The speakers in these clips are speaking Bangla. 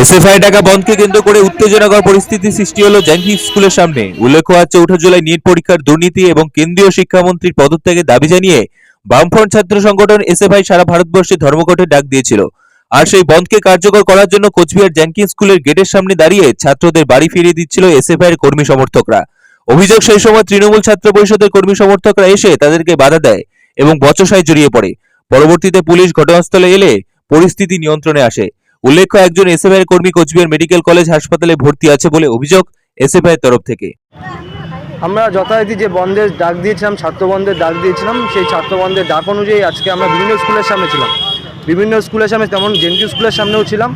এসএফআই ডাকা বন্ধকে কেন্দ্র করে উত্তেজনাকর পরিস্থিতি সৃষ্টি হলো জ্যাঙ্কি স্কুলের সামনে। উল্লেখ্য আছে চৌঠা জুলাই নিট পরীক্ষার দুর্নীতি এবং কেন্দ্রীয় শিক্ষামন্ত্রীর পদত্যাগের দাবি জানিয়ে বামফ্রন্ট ছাত্র সংগঠন এসএফআই সারা ভারতবর্ষে ধর্মঘটের ডাক দিয়েছিল। আর সেই বন্ধকে কার্যকর করার জন্য কোচবিহার জ্যাঙ্কি স্কুলের গেটের সামনে দাঁড়িয়ে ছাত্রদের বাড়ি ফিরিয়ে দিচ্ছিল এসএফআই এর কর্মী সমর্থকরা। অভিযোগ সেই সময় তৃণমূল ছাত্র পরিষদের কর্মী সমর্থকরা এসে তাদেরকে বাধা দেয় এবং বচসায় জড়িয়ে পড়ে। পরবর্তীতে পুলিশ ঘটনাস্থলে এলে পরিস্থিতি নিয়ন্ত্রণে আসে। উল্লেখ্য, একজন এর কর্মী কোচবিহার মেডিকেল কলেজ হাসপাতালে ভর্তি আছে বলে অভিযোগ এসএফআই তরফ থেকে। আমরা যথারীতি যে বন্ধের ডাক দিয়েছিলাম, ছাত্র বন্ধের ডাক দিয়েছিলাম, সেই ছাত্র বন্ধের ডাক অনুযায়ী আজকে আমরা বিভিন্ন স্কুলের সামনে ছিলাম। বিভিন্ন স্কুলের সামনে তেমন জেনকি স্কুলের সামনেও ছিলাম,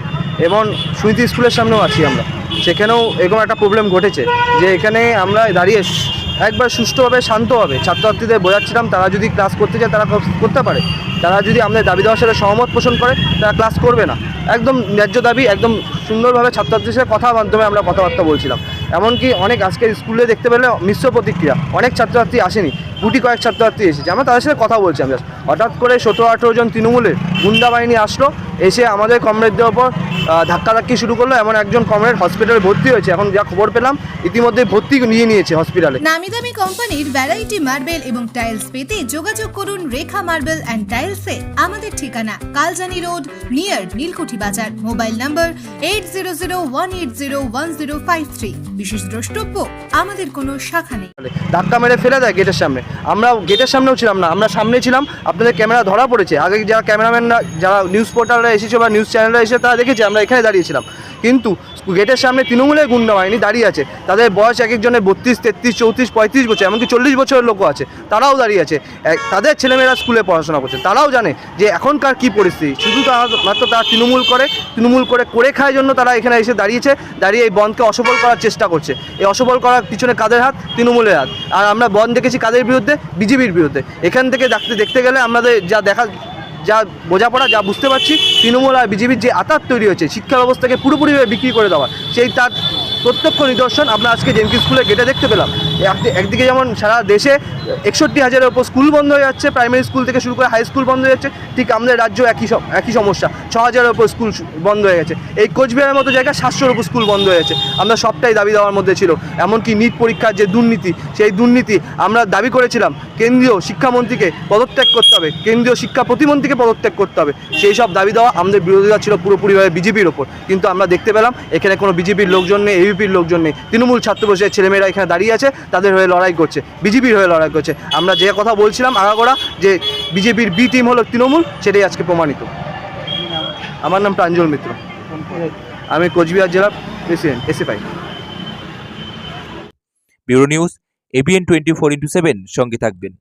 এবং সুইতি স্কুলের সামনেও আছি আমরা। সেখানেও এরকম একটা প্রবলেম ঘটেছে যে এখানে আমরা দাঁড়িয়ে একবার সুষ্ঠুভাবে, শান্তভাবে ছাত্রছাত্রীদের বোঝাচ্ছিলাম, তারা যদি ক্লাস করতে চায় তারা করতে পারে। তারা যদি আমাদের দাবি দেওয়ার সাথে সহমত পোষণ করে, তারা ক্লাস করবে না। একদম ন্যায্য দাবি, একদম সুন্দরভাবে ছাত্রছাত্রীর সাথে কথার মাধ্যমে আমরা কথাবার্তা বলছিলাম। এমনকি অনেক আজকে স্কুলে দেখতে পেলে মিশ্র প্রতিক্রিয়া, অনেক ছাত্রছাত্রী আসেনি, গুটি কয়েক ছাত্রছাত্রী এসেছে। আমরা তাদের সাথে কথা বলছি, আমরা। হঠাৎ করে সতেরো আঠেরো জন তৃণমূলের গুন্ডা বাহিনী আসলো এসে আমাদের কমরেডদের ওপর ধাক্কাধাক্কি শুরু করল। এমন একজন কমরেড হসপিটালে ভর্তি হয়েছে। এখন যা খবর পেলাম ইতিমধ্যে ভর্তি নিয়ে নিয়েছে হসপিটালে। নামি দামি কোম্পানির ভ্যারাইটি মার্বেল এবং টাইলস পেতে যোগাযোগ করুন রেখা মার্বেল অ্যান্ড টাইলসে আমাদের ঠিকানা কালজানি রোড নিয়ার নীলকুঠি বাজার। Mobile number eight zero zero one eight zero one zero five three বিশেষ দ্রষ্টব্য আমাদের কোনো শাখা নেই। ধাক্কা মেরে ফেলে দেয় গেটের সামনে। আমরা গেটের সামনেও ছিলাম না আমরা সামনে ছিলাম। আপনাদের ক্যামেরা ধরা পড়েছে। আগে যারা ক্যামেরাম্যানরা যারা নিউজ পোর্টালরা এসেছে বা নিউজ চ্যানেলরা এসে তারা দেখেছে, আমরা এখানে দাঁড়িয়েছিলাম। কিন্তু গেটের সামনে তৃণমূলের গুন্ডা বাহিনী দাঁড়িয়ে আছে। তাদের বয়স এক একজনের বত্রিশ, তেত্রিশ, চৌত্রিশ, পঁয়ত্রিশ বছর, এমনকি চল্লিশ বছরের লোকও আছে। তারাও দাঁড়িয়ে আছে। তাদের ছেলেমেয়েরা স্কুলে পড়াশোনা করছে। তারাও জানে যে এখনকার কি পরিস্থিতি। শুধু তারা মাত্র তারা তৃণমূল করে তৃণমূল করে করে খায় জন্য তারা এখানে এসে দাঁড়িয়েছে। দাঁড়িয়ে এই বনকে অসফল করার চেষ্টা করছে। এই অসফল করার পিছনে কাদের হাত? তৃণমূলের হাত। আর আমরা বন দেখেছি কাদের বিরুদ্ধে? বিজেপির বিরুদ্ধে। এখান থেকে দেখতে দেখতে গেলে আমাদের যা দেখা যা বোঝাপড়া, যা বুঝতে পারছি, তৃণমূল আর বিজেপির যে আতাত তৈরি হয়েছে, শিক্ষা ব্যবস্থাকে পুরোপুরিভাবে বিক্রি করে দেওয়া, সেই তার প্রত্যক্ষ নিদর্শন আমরা আজকে জেনকি স্কুলে গেটে দেখতে পেলাম। এক- একদিকে যেমন সারা দেশে একষট্টি হাজারের ওপর স্কুল বন্ধ হয়ে যাচ্ছে প্রাইমারি স্কুল থেকে শুরু করে হাই স্কুল বন্ধ হয়ে যাচ্ছে, ঠিক আমাদের রাজ্য একই একই সমস্যা, ছ হাজারের ওপর স্কুল বন্ধ হয়ে গেছে। এই কোচবিহারের মতো জায়গায় সাতশোর ওপর স্কুল বন্ধ হয়ে গেছে আমরা সবটাই দাবি দেওয়ার মধ্যে ছিল। এমনকি নিট পরীক্ষার যে দুর্নীতি, সেই দুর্নীতি আমরা দাবি করেছিলাম। কেন্দ্রীয় শিক্ষামন্ত্রীকে পদত্যাগ করতে হবে। কেন্দ্রীয় শিক্ষা প্রতিমন্ত্রীকে পদত্যাগ করতে হবে। সেই সব দাবি দেওয়া আমাদের বিরোধিতা ছিল পুরোপুরিভাবে বিজেপির ওপর। কিন্তু আমরা দেখতে পেলাম, এখানে কোনো বিজেপির লোকজন নেই এবিপির লোকজন নেই। তৃণমূল ছাত্র পরিষদের ছেলেমেয়েরা এখানে দাঁড়িয়ে আছে, তাদের হয়ে লড়াই করছে, বিজেপির হয়ে লড়াই করছে। আমরা যে কথা বলছিলাম আগাগোড়া, যে বিজেপির বি টিম হলো তৃণমূল, সেটাই আজকে প্রমাণিত। আমার নাম প্রাঞ্জল মিত্র। আমি কোচবিহার জেলার president SFI bureau news ABN twenty four into seven সঙ্গে থাকবেন।